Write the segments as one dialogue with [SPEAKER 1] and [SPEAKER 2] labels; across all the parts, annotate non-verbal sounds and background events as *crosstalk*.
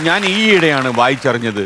[SPEAKER 1] ഞാൻ ഈയിടെയാണ് വായിച്ചറിഞ്ഞത്.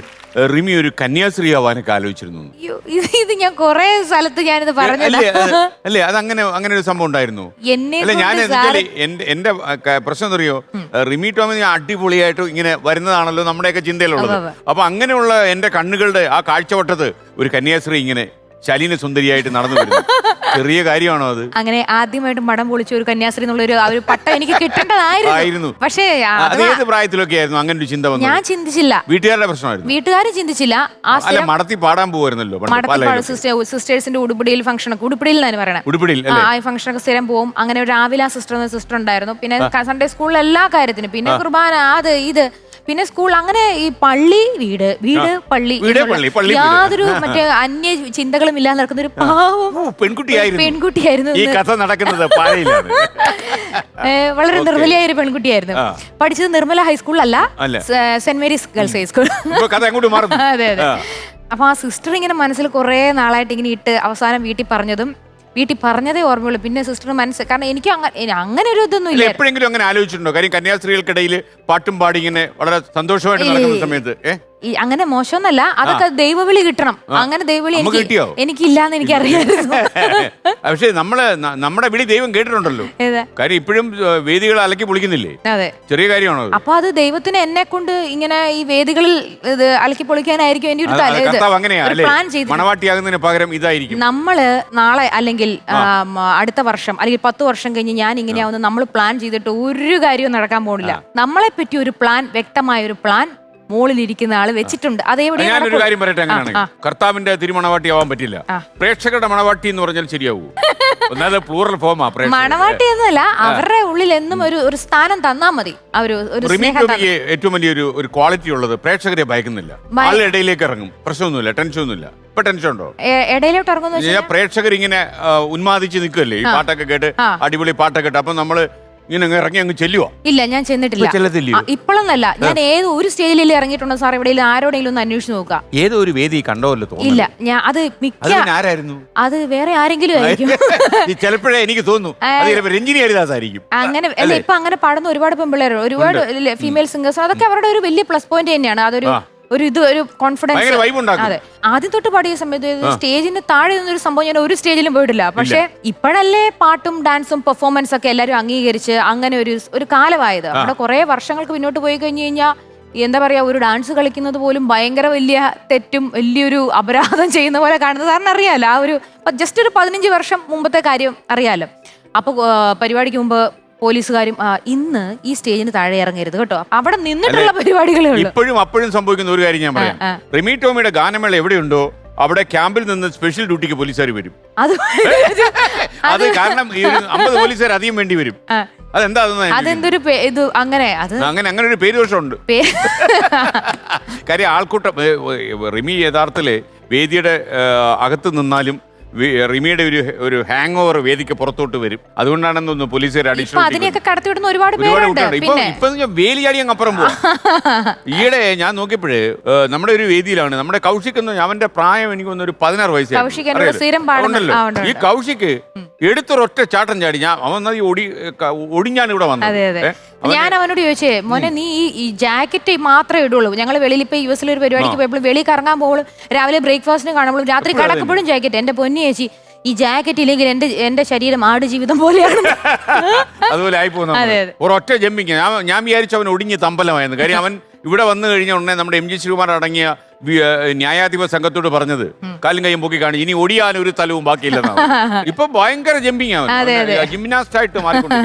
[SPEAKER 1] റിമി ഒരു കന്യാസ്ത്രീ ആവാനൊക്കെ ആലോചിച്ചിരുന്നു.
[SPEAKER 2] അയ്യോ, ഇത് ഇത് ഞാൻ കൊറേ സ്ഥലത്ത് ഞാനിത് പറഞ്ഞതാ.
[SPEAKER 1] അല്ലേ അത് അല്ലേ അത് അങ്ങനെ അങ്ങനെ ഒരു സംഭവം ഉണ്ടായിരുന്നു.
[SPEAKER 2] എന്നെ
[SPEAKER 1] അല്ല ഞാൻ
[SPEAKER 2] കൊണ്ട്
[SPEAKER 1] എന്റെ എന്റെ ആ, ക- പ്രശ്നം എന്തറിയോ? റിമി ടോമി ഞാൻ അടിപൊളിയായിട്ട് ഇങ്ങനെ വരുന്നതാണല്ലോ നമ്മുടെയൊക്കെ ചിന്തയിലുള്ളത്.
[SPEAKER 2] ഉവ്വ്.
[SPEAKER 1] അപ്പൊ അങ്ങനെയുള്ള എന്റെ കണ്ണുകളുടെ ആ കാഴ്ചവട്ടത്ത് ഒരു കന്യാസ്ത്രീ ഇങ്ങനെ ശലീന സുന്ദരിയായിട്ട് നടന്നു വരുന്നു. *laughs* ചെറിയ കാര്യമാണോ അത്?
[SPEAKER 2] അങ്ങനെ ആദ്യമായിട്ട് മടം പൊളിച്ച ഒരു കന്യാസ്ത്രീ എന്നുള്ള ഒരു ആ ഒരു പട്ടം എനിക്ക് കിട്ടേണ്ടതായിരുന്നു.
[SPEAKER 1] ആയിരുന്നു.
[SPEAKER 2] പക്ഷേ
[SPEAKER 1] അത് ഏത് പ്രായത്തിലൊക്കെ ആയിരുന്നു? അങ്ങനെ ഒരു ചിന്ത
[SPEAKER 2] ഞാൻ
[SPEAKER 1] വന്നത്
[SPEAKER 2] ചിന്തിച്ചില്ല.
[SPEAKER 1] വീട്ടുകാരുടെ പ്രശ്നമായിരുന്നു.
[SPEAKER 2] വീട്ടുകാർ ചിന്തിച്ചില്ല. ആ
[SPEAKER 1] അല്ല
[SPEAKER 2] സ്ഥലം
[SPEAKER 1] മടത്തി പാടാൻ പോകുമായിരുന്നല്ലോ പണ്ട്
[SPEAKER 2] മടത്തിപ്പാട്. സിസ്റ്റർ സിസ്റ്റേഴ്സിന്റെ ഉടുപിടിയിൽ ഫംഗ്ഷൻ ഒക്കെ. ഉടുപിടിയിൽ എന്നാണ് പറയണത്
[SPEAKER 1] ഉടുപ്പിടിയിൽ
[SPEAKER 2] ആ
[SPEAKER 1] അല്ലേ?
[SPEAKER 2] ആ ഫംഗ്ഷൻ ഒക്കെ സ്ഥിരം പോവും. അങ്ങനെ ഒരു രാവിലെ ആ സിസ്റ്റർ എന്ന സിസ്റ്റർ ഉണ്ടായിരുന്നു. പിന്നെ സൺഡേ സ്കൂളിൽ എല്ലാ കാര്യത്തിനും. പിന്നെ കുർബാന അത് ഇത്. പിന്നെ സ്കൂൾ അങ്ങനെ ഈ പള്ളി വീട് വീട് പള്ളി
[SPEAKER 1] വീട്,
[SPEAKER 2] എന്നുള്ള
[SPEAKER 1] പള്ളി, പള്ളി, വീട്.
[SPEAKER 2] യാതൊരു മറ്റേ അന്യ ചിന്തകളും ഇല്ലാതെ നടക്കുന്ന ഒരു പാവം
[SPEAKER 1] ഓ, പെൺകുട്ടിയായിരുന്നു
[SPEAKER 2] പെൺകുട്ടിയായിരുന്നു
[SPEAKER 1] ഈ. കഥ നടക്കുന്നത് *laughs*
[SPEAKER 2] ഏ, വളരെ നിർമ്മലയായ ഒരു പെൺകുട്ടിയായിരുന്നു
[SPEAKER 1] ആ.
[SPEAKER 2] പഠിച്ചത് നിർമ്മല ഹൈസ്കൂളിലല്ല
[SPEAKER 1] അല്ല.
[SPEAKER 2] സെന്റ് മേരീസ് ഗേൾസ് ഹൈസ്കൂൾ
[SPEAKER 1] ഇപ്പൊ കഥ അങ്ങോട്ട് മാറുന്നു *laughs*
[SPEAKER 2] അതെ അതെ
[SPEAKER 1] ആ.
[SPEAKER 2] അപ്പൊ ആ സിസ്റ്റർ ഇങ്ങനെ മനസ്സിൽ കുറെ നാളായിട്ട് ഇങ്ങനെ ഇട്ട് അവസാനം വീട്ടിൽ പറഞ്ഞതും വീട്ടിൽ പറഞ്ഞതേ ഓർമ്മയുള്ളൂ. പിന്നെ സിസ്റ്റർ മനസ്സ് കാരണം എനിക്ക് അങ്ങനെ അങ്ങനെ ഒരു ഇതൊന്നും ഇല്ല.
[SPEAKER 1] എപ്പോഴെങ്കിലും അങ്ങനെ ആലോചിച്ചിട്ടുണ്ടോ? കാര്യം കന്യാസ്ത്രീകൾക്കിടയിൽ പാട്ടും പാടി ഇങ്ങനെ വളരെ സന്തോഷമായിട്ട് നടക്കുന്ന സമയത്ത്. ഏ?
[SPEAKER 2] ഈ അങ്ങനെ മോശമൊന്നല്ല അതൊക്കെ ദൈവവിളി കിട്ടണം. അങ്ങനെ ദൈവവിളി
[SPEAKER 1] നമുക്ക്
[SPEAKER 2] എനിക്ക്
[SPEAKER 1] കിട്ടിയോ?
[SPEAKER 2] എനിക്കില്ലാന്ന് എനിക്ക് അറിയാമായിരുന്നു *laughs*
[SPEAKER 1] പക്ഷേ നമ്മൾ ന- നമ്മുടെ വിളി ദൈവം കേട്ടിട്ടുണ്ടല്ലോ.
[SPEAKER 2] ഏതാ?
[SPEAKER 1] കാര്യം ഇപ്പോഴും വേദികൾ അലക്കി പൊളിക്കുന്നില്ലേ?
[SPEAKER 2] അതെ.
[SPEAKER 1] ചെറിയ കാര്യമാണോ അത്?
[SPEAKER 2] അപ്പൊ അത് ദൈവത്തിന് എന്നെ കൊണ്ട് ഇങ്ങനെ ഈ വേദികളിൽ ഇത് അലക്കി പൊളിക്കാനായിരിക്കും എന്റെ ഒരു
[SPEAKER 1] അത്
[SPEAKER 2] തല ഇത്.
[SPEAKER 1] കർത്താവ് അങ്ങനെയാ
[SPEAKER 2] ഒരു
[SPEAKER 1] അല്ലേ?
[SPEAKER 2] പ്ലാൻ ചെയ്ത്
[SPEAKER 1] മണവാട്ടിയാകുന്നതിന് പകരം ഇതായിരിക്കും.
[SPEAKER 2] നമ്മൾ നാളെ അല്ലെങ്കിൽ ആം, അടുത്ത വർഷം അല്ലെങ്കിൽ പത്ത് വർഷം കഴിഞ്ഞ് ഞാൻ ഇങ്ങനെയാവുന്ന നമ്മൾ പ്ലാൻ ചെയ്തിട്ട് ഒരു കാര്യവും നടക്കാൻ പോകുന്നില്ല നമ്മളെ പറ്റി ഒരു പ്ലാൻ വ്യക്തമായ ഒരു പ്ലാൻ മുകളിലിരിക്കുന്ന ആൾ വെച്ചിട്ടുണ്ട്. അതെവിടെ
[SPEAKER 1] ഞാനൊരു കാര്യം പറയട്ടെ അങ്ങനെയാണ് കർത്താവിന്റെ തിരുമണവാട്ടി ആവാൻ പറ്റില്ല. പ്രേക്ഷകരുടെ മണവാട്ടി എന്ന് പറഞ്ഞാൽ ശരിയാവൂ. *laughs* ഒന്നാമത് പ്ലൂറൽ ഫോമാ
[SPEAKER 2] മണവാട്ടി എന്നല്ല അവരുടെ ഉള്ളിൽ എന്നും ഒരു ഒരു സ്ഥാനം തന്നാ മതി. ഒരു
[SPEAKER 1] ഏറ്റവും വലിയൊരു ഒരു ക്വാളിറ്റി ഉള്ളത് പ്രേക്ഷകരെ ഭയക്കുന്നില്ല.
[SPEAKER 2] ഭയ-
[SPEAKER 1] ഇടയിലേക്ക് ഇറങ്ങും. പ്രശ്നമൊന്നുമില്ല ടെൻഷൻ ഒന്നുമില്ല. ഇപ്പൊ ടെൻഷൻ ഉണ്ടോ?
[SPEAKER 2] ഇടയിലോട്ട് ഇറങ്ങുന്നു
[SPEAKER 1] പ്രേക്ഷകർ ഇങ്ങനെ ഉന്മാദിച്ച് നിൽക്കല്ലേ ഈ പാട്ടൊക്കെ കേട്ട് അടിപൊളി പാട്ടൊക്കെ കേട്ട്. അപ്പൊ നമ്മൾ ഇങ്ങനെ അങ്ങ് ഇറങ്ങി അങ്ങ് ചെല്ലുവോ?
[SPEAKER 2] ഇല്ല ഞാൻ ചെന്നിട്ടില്ല.
[SPEAKER 1] ചെല്ലത്തില്ലയോ?
[SPEAKER 2] ആ, ഇപ്പോഴൊന്നല്ല. ഞാൻ ഏത് ഒരു സ്റ്റേജിൽ ഇറങ്ങിയിട്ടുണ്ടോ സാർ എവിടെയെങ്കിലും ആരോടെങ്കിലും ഒന്ന് അന്വേഷിച്ച് നോക്കുക.
[SPEAKER 1] ഏതോ ഒരു വേദി കണ്ടോല്ലോ
[SPEAKER 2] ഇല്ല
[SPEAKER 1] തോന്നുന്നു.
[SPEAKER 2] ഞാൻ അത്
[SPEAKER 1] അത്
[SPEAKER 2] മിക്ക
[SPEAKER 1] പിന്നെ ആരായിരുന്നു?
[SPEAKER 2] അത് വേറെ ആരെങ്കിലും ആയിരിക്കും. *laughs*
[SPEAKER 1] ഈ ചിലപ്പോഴേ എനിക്ക് തോന്നുന്നു. അത് ചിലപ്പോ രഞ്ജിനി ഹരിദാസ് ആയിരിക്കും
[SPEAKER 2] അങ്ങനെ അല്ല ഇപ്പൊ അങ്ങനെ പാടുന്ന ഒരുപാട് പെൺപിള്ളേർ ഒരുപാട് ഫീമെയിൽ സിംഗേഴ്സ് അതൊക്കെ അവരുടെ ഒരു വലിയ പ്ലസ് പോയിന്റ് തന്നെയാണ്. അതൊരു
[SPEAKER 1] ആ.
[SPEAKER 2] ഒരു ഇത് ഒരു കോൺഫിഡൻസ്
[SPEAKER 1] ഭയങ്കര vibe ഉണ്ടാക്കും.
[SPEAKER 2] അതെ. ആദ്യം തൊട്ട് പാടിയ സമയത്ത് സ്റ്റേജിന് താഴെ നിന്നൊരു സംഭവം ഞാൻ ഒരു സ്റ്റേജിലും പോയിട്ടില്ല. പക്ഷെ ഇപ്പോഴല്ലേ പാട്ടും ഡാൻസും പെർഫോമൻസ് ഒക്കെ എല്ലാവരും അംഗീകരിച്ച് അങ്ങനെ ഒരു ഒരു കാലമായത്. അവിടെ കുറെ വർഷങ്ങൾക്ക് മുന്നോട്ട് പോയി കഴിഞ്ഞു കഴിഞ്ഞാൽ എന്താ പറയാ ഒരു ഡാൻസ് കളിക്കുന്നത് പോലും ഭയങ്കര വലിയ തെറ്റും വലിയൊരു അപരാധം ചെയ്യുന്ന പോലെ കാണുന്നത്. സാറിന് അറിയാലോ ആ ഒരു ജസ്റ്റ് ഒരു പതിനഞ്ച് വർഷം മുമ്പത്തെ കാര്യം അറിയാലോ. അപ്പൊ പരിപാടിക്ക് മുമ്പ് പോലീസുകാരും ആ, ഇന്ന് ഈ സ്റ്റേജിന് താഴെ ഇറങ്ങരുത് കേട്ടോ. അവിടെ നിന്നിട്ടുള്ള പരിപാടികളേ ഉള്ളൂ.
[SPEAKER 1] ഇപ്പോഴും അപ്പോഴും സംഭവിക്കുന്ന ഒരു കാര്യം ഞാൻ പറയാം.
[SPEAKER 2] ആ.
[SPEAKER 1] റിമി ടോമിയുടെ ഗാനമേള എവിടെയുണ്ടോ അവിടെ ക്യാമ്പിൽ നിന്ന് സ്പെഷ്യൽ ഡ്യൂട്ടിക്ക് പോലീസുകാർ വരും.
[SPEAKER 2] അത്
[SPEAKER 1] അത് കാരണം ഈ ഒരു അമ്പത് പോലീസുകാർ അധികം വേണ്ടി വരും.
[SPEAKER 2] ആ.
[SPEAKER 1] അതെന്താ അതെന്നാ
[SPEAKER 2] അതെന്തൊരു പേ- ഇത് അങ്ങനെ അത്
[SPEAKER 1] അങ്ങനെ അങ്ങനെ ഒരു പേര് ദോഷമുണ്ട്
[SPEAKER 2] പേ-
[SPEAKER 1] കാര്യം ആൾക്കൂട്ടം ഏ, ഏ, റിമി യഥാർത്ഥത്തിൽ വേദിയുടെ ഏ, അകത്ത് നിന്നാലും റിമിയുടെ ഒരു ഒരു ഹാങ് ഓവർ വേദിക്ക് പുറത്തോട്ട് വരും. അതുകൊണ്ടാണെന്ന് തോന്നുന്നു പോലീസുകാർ അഡീഷണൽ
[SPEAKER 2] അതിനെയൊക്കെ കടത്തിവിടുന്ന ഒരുപാട്
[SPEAKER 1] ഒരുപാട് ഇപ്പൊ ഇപ്പൊ അങ്ങ് അപ്പുറം പോകും *laughs* ഈയിടെ ഞാൻ നോക്കിയപ്പോഴേ നമ്മുടെ ഒരു വേദിയിലാണ്. നമ്മുടെ കൗശിക് എന്ന് അവന്റെ പ്രായം എനിക്ക് തോന്നുന്നു ഒരു പതിനാറ്
[SPEAKER 2] വയസ്സ്
[SPEAKER 1] ഈ
[SPEAKER 2] ഉണ്ട്.
[SPEAKER 1] എടുത്തൊരൊറ്റ ചാട്ടം ചാടി ഞാൻ അവൻ നദി ഈ ഒടി ഒടിഞ്ഞാണ് ഇവിടെ വന്നത്.
[SPEAKER 2] ഞാൻ അവനോട് ചോദിച്ചേ മോനെ നീ ഈ ജാക്കറ്റ് മാത്രമേ ഇടുള്ളൂ. ഞങ്ങൾ വെളിയിൽ ഇപ്പൊ യു എസിൽ ഒരു പരിപാടിക്ക് പോയപ്പോൾ വെളിയിൽ കറങ്ങാൻ പോകുമ്പോൾ രാവിലെ ബ്രേക്ക്ഫാസ്റ്റിന് കാണുമ്പോൾ രാത്രി
[SPEAKER 1] കടക്കപ്പോഴും
[SPEAKER 2] കിടക്കുമ്പോഴും ജാക്കറ്റ്. എന്റെ പൊന്നി ചേച്ചി ഈ ജാക്കറ്റ് ഇല്ലെങ്കിൽ എന്റെ എന്റെ ശരീരം ആട് ജീവിതം പോലെയാണ്. *laughs*
[SPEAKER 1] അതുപോലെ ആയി പോകുന്ന
[SPEAKER 2] അതെ, അതെ.
[SPEAKER 1] ഒരൊറ്റ ജമ്പിങ്. ഞാൻ ഞാൻ വിചാരിച്ചു അവൻ ഒടിഞ്ഞ് തമ്പലമായിരുന്നു. കാര്യം *laughs* അവൻ ഇവിടെ വന്നു കഴിഞ്ഞ ഉടനെ നമ്മുടെ എം ജി ശ്രീകുമാർ അടങ്ങിയ ന്യായാധിപ സംഘത്തോട് പറഞ്ഞത്. കാലും കൈയും പൊക്കി കാണി. ഇനി ഒടിയാൻ ഒരു തലവും ബാക്കിയില്ലെന്നാണ്. *laughs* ഇപ്പൊ ഭയങ്കര ജമ്പിങ്. അവൻ ജിംനാസ്റ്റ് ആയിട്ട് മാറിക്കൊണ്ട്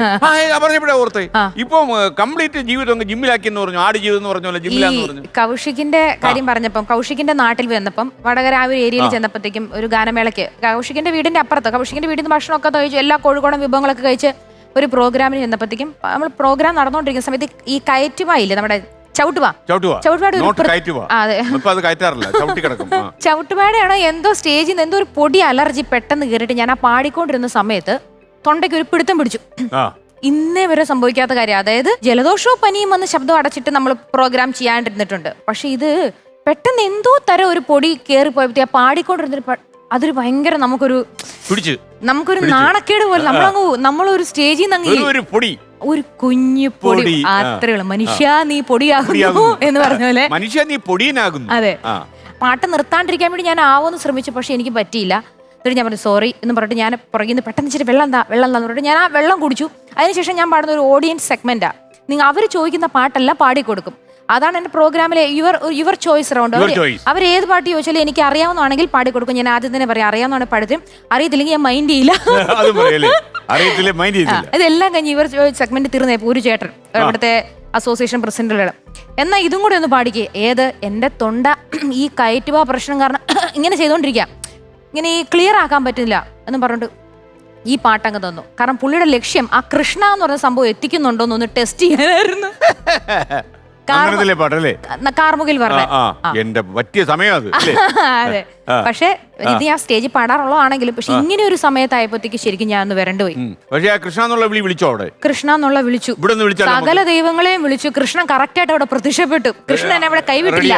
[SPEAKER 1] പറഞ്ഞപ്പോഴേ ഓർത്തെ. ഇപ്പൊ കംപ്ലീറ്റ് ജീവിതം ജിമ്മിലാക്കി എന്ന് പറഞ്ഞു. ആട് ജീവിതം എന്ന് പറഞ്ഞ പോലെ
[SPEAKER 2] ഈ
[SPEAKER 1] ജിമ്മിലാന്ന് പറഞ്ഞു
[SPEAKER 2] കൗഷികിന്റെ കാര്യം പറഞ്ഞപ്പം കൗഷികിന്റെ നാട്ടിൽ വന്നപ്പം വടകര ആ ഒരു ഏരിയയിൽ ചെന്നപ്പോഴത്തേക്കും ഒരു ഗാനമേളയ്ക്ക് കൗശികിന്റെ വീടിന്റെ അപ്പുറത്ത് കൗശികിന്റെ വീടിന് ഭക്ഷണമൊക്കെ കഴിച്ച് എല്ലാ കോഴിക്കോടൻ വിഭവങ്ങളൊക്കെ കഴിച്ച് ഒരു പ്രോഗ്രാമിന് ചെന്നപ്പോഴത്തേക്കും നമ്മൾ പ്രോഗ്രാം നടന്നുകൊണ്ടിരിക്കുന്ന സമയത്ത് ഈ കയറ്റുമായില്ലേ നമ്മുടെ ചവിട്ടുവാ
[SPEAKER 1] ചവിട്ടുവാ
[SPEAKER 2] ചവിട്ടുപാട് ഒരു
[SPEAKER 1] നോട്ട്
[SPEAKER 2] പ്ര-
[SPEAKER 1] കയറ്റുവാ
[SPEAKER 2] ആ, അതെ.
[SPEAKER 1] ഇപ്പൊ അത് കയറ്റാറില്ല. ചവിട്ടി കിടക്കും. ആ. *laughs*
[SPEAKER 2] ചവിട്ടുപാടയാണോ എന്തോ സ്റ്റേജിൽ നിന്ന് എന്തോ ഒരു പൊടി അലർജി പെട്ടെന്ന് കയറിയിട്ട് ഞാൻ ആ പാടിക്കൊണ്ടിരുന്ന സമയത്ത് തൊണ്ടയ്ക്ക് ഒരു പിടുത്തം പിടിച്ചു.
[SPEAKER 1] ആ.
[SPEAKER 2] ഇന്നേ വരെ സംഭവിക്കാത്ത കാര്യം. അതായത് ജലദോഷവും പനിയും വന്ന് ശബ്ദം അടച്ചിട്ട് നമ്മൾ പ്രോഗ്രാം ചെയ്യാണ്ടിരുന്നിട്ടുണ്ട്. പക്ഷെ ഇത് പെട്ടെന്ന് എന്തോ തരം ഒരു പൊടി കയറി പോയപ്പോ പാടിക്കൊണ്ടിരുന്നിട്ട് പ- അതൊരു ഭയങ്കര നമുക്കൊരു
[SPEAKER 1] പിടിച്ച്.
[SPEAKER 2] നമുക്കൊരു നാണക്കേട് പോലെ നമ്മളങ്ങ് നമ്മളൊരു സ്റ്റേജിൽ നിന്ന് അങ്ങ്
[SPEAKER 1] ഒരു ഒരു പൊടി.
[SPEAKER 2] ഒരു കുഞ്ഞു പൊടി.
[SPEAKER 1] പൊടി, ആ.
[SPEAKER 2] അത്രേ ഉള്ളൂ. മനുഷ്യ നീ പൊടിയാകുന്നു
[SPEAKER 1] പൊടിയാകുന്നു.
[SPEAKER 2] എന്ന് പറഞ്ഞ പോലെ.
[SPEAKER 1] മനുഷ്യ നീ പൊടിയനാകുന്നു.
[SPEAKER 2] അതെ.
[SPEAKER 1] ആ.
[SPEAKER 2] പാട്ട് നിർത്താണ്ടിരിക്കാൻ വേണ്ടി ഞാൻ ആവുമെന്ന് ശ്രമിച്ചു പക്ഷെ എനിക്ക് പറ്റിയില്ല. എന്നിട്ട് ഞാൻ പറഞ്ഞു സോറി എന്ന് പറഞ്ഞിട്ട് ഞാൻ പുറകിൽ നിന്ന് പെട്ടെന്ന് ഇച്ചിരി വെള്ളം എന്താ വെള്ളം എന്താന്ന് പറഞ്ഞിട്ട് ഞാൻ ആ വെള്ളം കുടിച്ചു. അതിനുശേഷം ഞാൻ പാടുന്ന ഒരു ഓഡിയൻസ് സെഗ്മെന്റാ നിങ്ങൾ അവർ ചോദിക്കുന്ന പാട്ടെല്ലാം പാടിക്കൊടുക്കും അതാണ് എന്റെ പ്രോഗ്രാമിലെ your your choice round
[SPEAKER 1] Your choice.
[SPEAKER 2] അവർ ഏത് പാട്ട് ചോദിച്ചാലും എനിക്ക് അറിയാവുന്നതാണെങ്കിൽ പാടിക്കൊടുക്കും ഞാൻ ആദ്യം തന്നെ പറയാം അറിയാവുന്നതാണ് പാടും അറിയത്തില്ലെങ്കിൽ ഞാൻ മൈൻഡ് ചെയ്യില്ല. *laughs*
[SPEAKER 1] അത് പറയല്ലേ? അറിയത്തില്ലേ മൈൻഡ് ചെയ്തില്ല
[SPEAKER 2] ഇതെല്ലാം കഴിഞ്ഞ് ഇവർ സെഗ്മെന്റ് തീർന്നേ ഒരു ചേട്ടൻ അവിടുത്തെ അസോസിയേഷൻ പ്രസിഡന്റുകൾ എന്നാൽ ഇതും കൂടി ഒന്ന് പാടിക്കേ. ഏത്? എന്റെ തൊണ്ട ഈ കയറ്റുവാ പ്രശ്നം കാരണം *coughs* ഇങ്ങനെ ചെയ്തുകൊണ്ടിരിക്കാം ഇങ്ങനെ ഈ ക്ലിയർ ആക്കാൻ പറ്റുന്നില്ല എന്നും പറഞ്ഞിട്ട് ഈ പാട്ടങ്ങ് തന്നു. കാരണം പുള്ളിയുടെ ലക്ഷ്യം ആ കൃഷ്ണ എന്ന് പറഞ്ഞ സംഭവം എത്തിക്കുന്നുണ്ടോ എന്നൊന്ന് ടെസ്റ്റ് ചെയ്യാനായിരുന്നു. *laughs*
[SPEAKER 1] പാട്ടല്ലേ?
[SPEAKER 2] കാർമുകിൽ പറഞ്ഞ
[SPEAKER 1] എന്റെ പറ്റിയ സമയം അത് *laughs*
[SPEAKER 2] അതെ. പക്ഷെ ഇത് ഞാൻ സ്റ്റേജിൽ പാടാറുള്ളതാണെങ്കിലും പക്ഷെ ഇങ്ങനെ ഒരു സമയത്തായപ്പോഴത്തേക്ക് ശരിക്കും ഞാൻ ഒന്ന് വരണ്ടു പോയി
[SPEAKER 1] പക്ഷേ കൃഷ്ണ എന്നുള്ള വിളി വിളിച്ചോ അവിടെ?
[SPEAKER 2] കൃഷ്ണ എന്നുള്ള വിളിച്ചു.
[SPEAKER 1] ഇവിടെ വിളിച്ചാൽ
[SPEAKER 2] സകല ദൈവങ്ങളെയും വിളിച്ചു. കൃഷ്ണൻ കറക്റ്റ് ആയിട്ട് അവിടെ പ്രത്യക്ഷപ്പെട്ടു. കൃഷ്ണൻ എന്നെ അവിടെ കൈവിട്ടില്ല.